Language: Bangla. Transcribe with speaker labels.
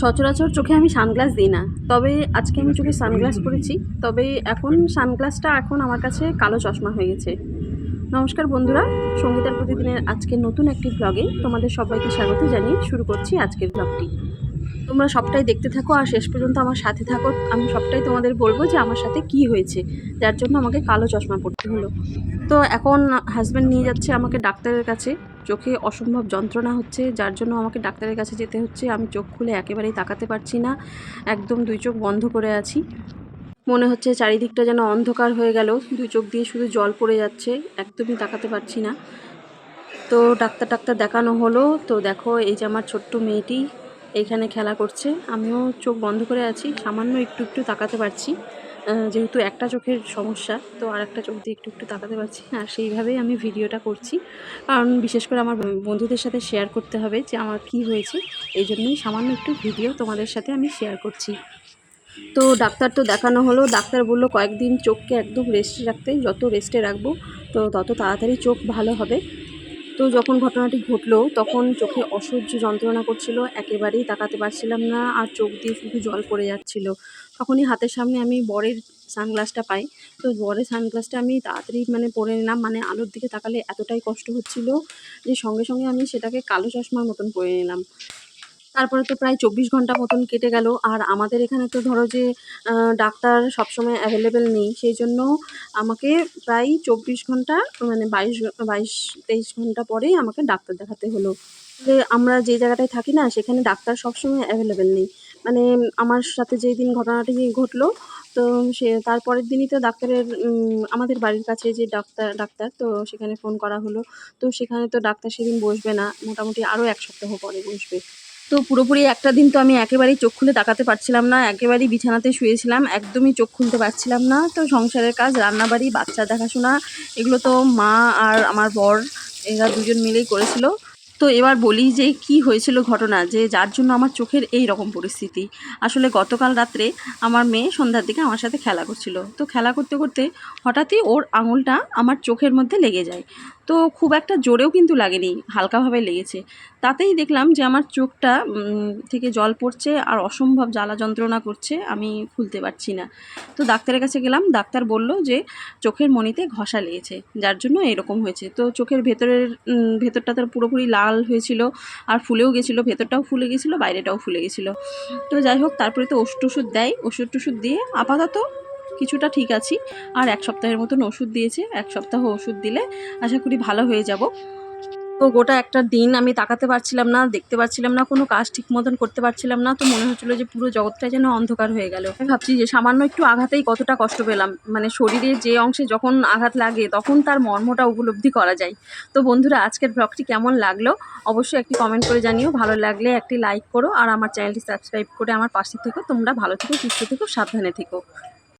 Speaker 1: সচরাচর চোখে আমি সানগ্লাস দিই না। তবে আজকে আমি চোখে সানগ্লাস পরেছি। তবে এখন সানগ্লাসটা এখন আমার কাছে কালো চশমা হয়ে গেছে। নমস্কার বন্ধুরা সঙ্গীতার প্রতিদিনের আজকে নতুন একটি ব্লগে তোমাদের সবাইকে স্বাগত জানিয়ে শুরু করছি আজকের ব্লগটি তোমরা সবটাই দেখতে থাকো আর শেষ পর্যন্ত আমার সাথে থাকো। আমি সবটাই তোমাদের বলব যে আমার সাথে কি হয়েছে। যার জন্য আমাকে কালো চশমা পড়তে হলো। তো এখন হাজব্যান্ড নিয়ে যাচ্ছে আমাকে ডাক্তারের কাছে। চোখে অসম্ভব যন্ত্রণা হচ্ছে, যার জন্য আমাকে ডাক্তারের কাছে যেতে হচ্ছে। আমি চোখ খুলে একেবারেই তাকাতে পারছি না। একদম দুই চোখ বন্ধ করে আছি। মনে হচ্ছে চারিদিকটা যেন অন্ধকার হয়ে গেল। দুই চোখ দিয়ে শুধু জল পড়ে যাচ্ছে। একদমই তাকাতে পারছি না। তো ডাক্তার ডাক্তার দেখানো হলো। তো দেখো, এই যে আমার ছোট্ট মেয়েটি। এইখানে খেলা করছে। আমিও চোখ বন্ধ করে আছি। সামান্য একটু একটু তাকাতে পারছি। যেহেতু একটা চোখের সমস্যা, তো আর একটা চোখ দিয়ে একটু একটু তাকাতে পারছি। আর সেইভাবেই আমি ভিডিওটা করছি। কারণ বিশেষ করে আমার বন্ধুদের সাথে শেয়ার করতে হবে যে আমার কি হয়েছে। এই জন্যই সামান্য একটু ভিডিও তোমাদের সাথে আমি শেয়ার করছি। তো ডাক্তার তো দেখানো হলো। ডাক্তার বলল, কয়েকদিন চোখকে একদম রেস্টে রাখতে, যত রেস্টে রাখব, তো তত তাড়াতাড়ি চোখ ভালো হবে। তো যখন ঘটনাটি ঘটলো, তখন চোখে অসহ্য যন্ত্রণা করছিল, একেবারেই তাকাতে পারছিলাম না আর চোখ দিয়ে শুধু জল পড়ে যাচ্ছিল। তখনই হাতের সামনে আমি বরের সানগ্লাসটা পাই। তো বরের সানগ্লাসটা আমি তাড়াতাড়ি মানে পরে নিলাম মানে আলোর দিকে তাকালে এতটাই কষ্ট হচ্ছিল যে সঙ্গে সঙ্গে আমি সেটাকে কালো চশমার মতন পরে নিলাম। তারপরে তো প্রায় চব্বিশ ঘণ্টা মতন কেটে গেল। আর আমাদের এখানে তো ধরো যে ডাক্তার সবসময় অ্যাভেলেবেল নেই। সেই জন্য আমাকে প্রায় চব্বিশ ঘণ্টা মানে বাইশ বাইশ, তেইশ ঘণ্টা পরেই আমাকে ডাক্তার দেখাতে হলো। আমরা যে জায়গাটায় থাকি না, সেখানে ডাক্তার সবসময় অ্যাভেলেবেল নেই। মানে আমার সাথে যেই দিন ঘটনাটি ঘটলো, তো সে, তারপরের দিনই তো ডাক্তারের আমাদের বাড়ির কাছে যে ডাক্তার ডাক্তার, তো সেখানে ফোন করা হলো। তো সেখানে তো ডাক্তার সেদিন বসবে না, মোটামুটি আরও এক সপ্তাহ পরে বসবে। তো পুরোপুরি একটা দিন তো আমি একেবারেই চোখ খুলে তাকাতে পারছিলাম না, একেবারেই বিছানাতে শুয়েছিলাম, একদমই চোখ খুলতে পারছিলাম না। তো সংসারের কাজ, রান্নাবাড়ি, বাচ্চা দেখাশোনা, এগুলো তো মা আর আমার বর, এরা দুজন মিলেই করেছিল। তো এবার বলি যে কি হয়েছিল ঘটনা, যে যার জন্য আমার চোখের এই রকম পরিস্থিতি। আসলে গতকাল রাত্রে আমার মেয়ে সন্ধ্যার দিকে আমার সাথে খেলা করছিল। তো খেলা করতে করতে হঠাৎই ওর আঙুলটা আমার চোখের মধ্যে লেগে যায়। তো খুব একটা জোরেও কিন্তু লাগেনি, হালকাভাবে লেগেছে। তাতেই দেখলাম যে আমার চোখটা থেকে জল পড়ছে আর অসম্ভব জ্বালা যন্ত্রণা করছে, আমি খুলতে পারছি না। তো ডাক্তারের কাছে গেলাম, ডাক্তার বলল যে চোখের মনিতে ঘষা লেগেছে, যার জন্য এরকম হয়েছে। তো চোখের ভেতরের ভেতরটা তার পুরোপুরি লাল হয়েছিল আর ফুলেও গেছিল, ভেতরটাও ফুলে গেছিল, বাইরেটাও ফুলে গেছিল। তো যাই হোক, তারপরে তো ওষুধ টষুধ দেয় ওষুধ টষুধ দিয়ে আপাতত কিছুটা ঠিক আছি। আর এক সপ্তাহের মতন ওষুধ দিয়েছে, এক সপ্তাহ ওষুধ দিলে আশা করি ভালো হয়ে যাব। তো গোটা একটা দিন আমি তাকাতে পারছিলাম না, দেখতে পারছিলাম না, কোনো কাজ ঠিক মতন করতে পারছিলাম না। তো মনে হচ্ছিল যে পুরো জগৎটা যেন অন্ধকার হয়ে গেল। আমি ভাবছি যে সামান্য একটু আঘাতেই কতটা কষ্ট পেলাম। মানে শরীরে যে অংশে যখন আঘাত লাগে, তখন তার মর্মটা উপলব্ধি করা যায়। তো বন্ধুরা, আজকের ব্লগটি কেমন লাগল? অবশ্যই একটি কমেন্ট করে জানিও। ভালো লাগলে একটি লাইক করো। আর আমার চ্যানেলটি সাবস্ক্রাইব করে আমার পাশে থেকো। তোমরা ভালো থেকো, সুস্থ থেকো, সাবধানে থেকো।